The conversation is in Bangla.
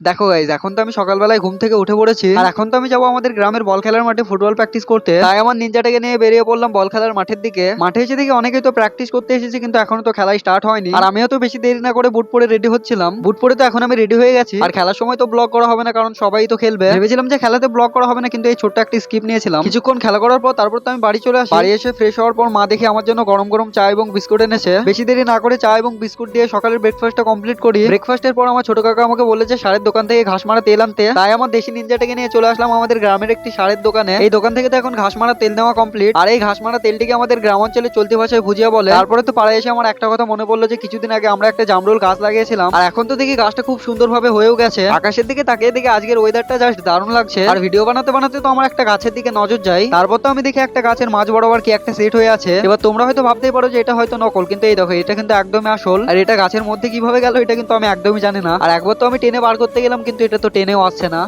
দেখো গাইজ এখন তো আমি সকালবেলায় ঘুম থেকে উঠে পড়েছি, আর এখন তো আমি যাব আমাদের গ্রামের বল খেলার মাঠে ফুটবল প্র্যাকটিস করতে। তাই আমার নিনজাটাকে নিয়ে বেরিয়ে পড়লাম বল খেলার মাঠের দিকে। মাঠে এসে দেখি অনেকেই তো প্র্যাকটিস করতে এসেছে, কিন্তু এখনও তো খেলা স্টার্ট হয়নি। আর আমিও তো বেশি দেরি না করে বুট পরে রেডি হচ্ছিলাম। বুট পরে তো এখন আমি রেডি হয়ে গেছি। আর খেলার সময় তো ব্লগ করা হবে না, কারণ সবাই তো খেলবে। ভেবেছিলাম যে খেলাতে ব্লক করা হবে না, কিন্তু এই ছোট্ট একটা স্কিপ নিয়েছিলাম। কিছুক্ষণ খেলা করার পর তারপর তো আমি বাড়ি চলে আসি। বাড়ি এসে ফ্রেশ হওয়ার পর মা দেখি আমার জন্য গরম গরম চা এবং বিস্কুট এনেছে। বেশি দেরি না করে চা এবং বিস্কুট দিয়ে সকালের ব্রেকফাস্টটা কমপ্লিট করি। ব্রেকফাস্টের পর আমার ছোট কাকা আমাকে বলে যে সারের দোকান থেকে ঘাস মারা তেল আনতে তাই আমার দেশি নিনজাটাকে নিয়ে চলে আসলাম আমাদের গ্রামের একটি সারের দোকানে। এই দোকান থেকে তো এখন ঘাস মারা তেল নেওয়া কমপ্লিট আর এই ঘাস মারা তেলটিকে আমাদের গ্রাম অঞ্চলে চলতি ভাষায় ভুজিয়া বলে। তারপরে তো পাড়ায় এসে আমার একটা কথা মনে পড়ল যে, কিছুদিন আগে আমরা একটা জামরুল গাছ লাগিয়েছিলাম। আর এখন তো দেখি গাছটা খুব সুন্দরভাবে হয়েও গেছে। আকাশের দিকে তাকিয়ে দেখে আজকের ওয়েদারটা জাস্ট দারুণ লাগছে। আর ভিডিও বানাতে বানাতে তো আমার একটা গাছের দিকে নজর যাই তারপর তো আমি দেখি একটা গাছের মাঝ বরাবর কি একটা সেট হয়ে আছে। এবার তোমরা হয়তো ভাবতেই পারো যে, এটা হয়তো নকল। কিন্তু এই দেখো, এটা কিন্তু একদমই আসল। আর এটা গাছের মধ্যে কীভাবে গেল, এটা কিন্তু আমি একদমই জানি না। আর একবার তো আমি টেনে বার করতে গেলাম কিন্তু এটা তো টেনেও আসছে না।